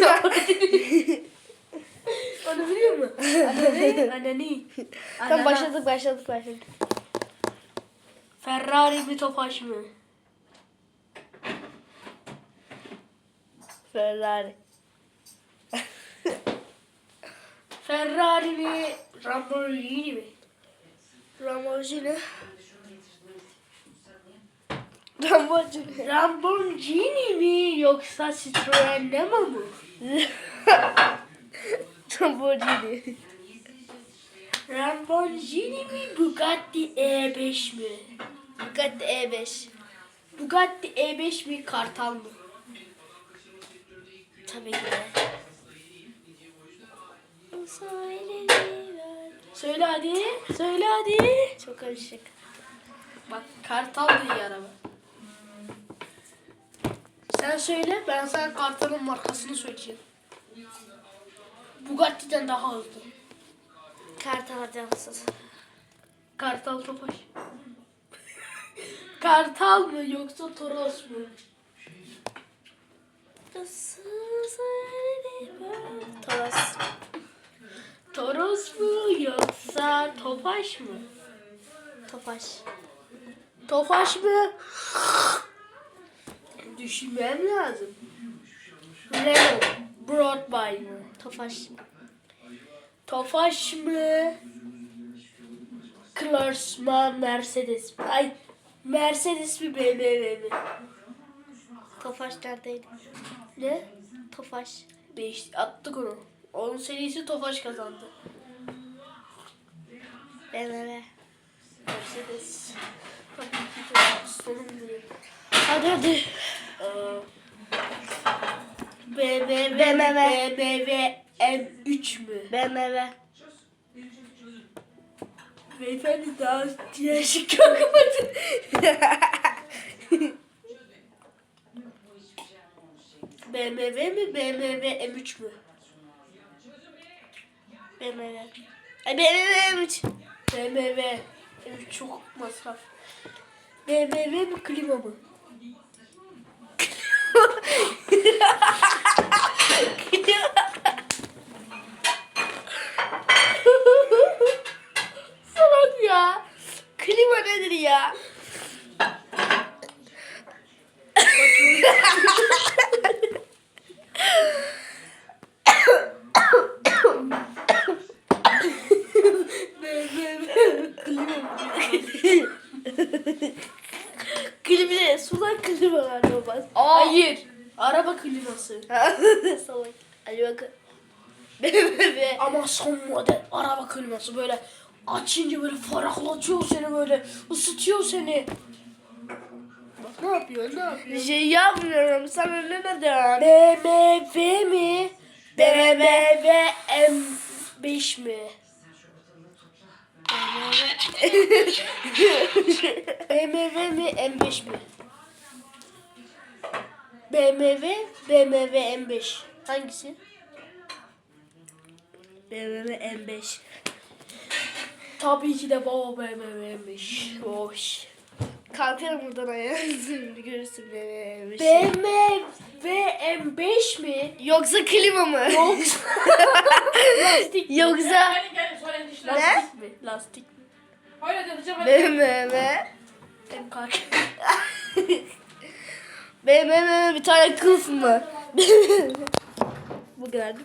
Onu biliyor musun? Anani, anani. Tamam başladık başladık başladık. Ferrari mi Tofaş mı? Ferrari. Ferrari mi? Lamborghini mi? Lamborghini. Lamborghini. Lamborghini mi yoksa Citroen Nemo mu? Lamborghini. Lamborghini mi Bugatti E5 mi? Bugatti E5. Bugatti E5 mi Kartal mı? Tabii ki de. Söyle hadi. Söyle hadi. Çok karışık. Bak Kartal diye araba. Sen söyle ben sana Kartal'ın markasını söyleyeceğim. Bugatti'den daha hızlı. Kartal cansız. Kartal Tofaş. Kartal mı yoksa Toros mu? Toros. Toros mu yoksa Tofaş mı? Tofaş. Tofaş mı? Düşünmem lazım. Renault Broadway mı? Tofaş. Tofaş mı? Klarsman Mercedes mi? Ay Mercedes mi BMW mi? Tofaş neredeydi? Ne? Tofaş. Değişti. Attık onu. Onun serisi Tofaş kazandı. BMW. Mercedes. Aslanım diyor. Hadi hadi. BMW, BMW. BMW M3 mü? BMW. Beyefendi daha diğer şıkkı okumadın. BMW mi BMW M3 mü? BMW. Ay BMW 3. BMW M3 çok masraf. BMW mi klima mı? Salak ya. Klima nedir ya? Klima mı? Klima sudan klima var olmaz. Hayır. Araba kliması. Salak. Hadi bakın. BMW. Ama son model araba kliması böyle açınca böyle ferahlatıyor seni böyle ısıtıyor seni. Bak ne yapıyor ne yapıyor? Bir şey yapmıyorum. Sana ne dedim? BMW mi? BMW M5 mi? BMW mi M5 mi? BMW, BMW M5. Hangisi? BMW M5. Tabii ki de baba BMW M5. Boş. Kalkarım buradan ayağa. Şimdi görürsün BMW M5. BMW M5 mi? Yoksa klima mı? Yoksa lastik mi? Yoksa Lastik mi? Lastik mi? BMW. Hem kalk. BMW bir tane kılıf mı? Bu mi?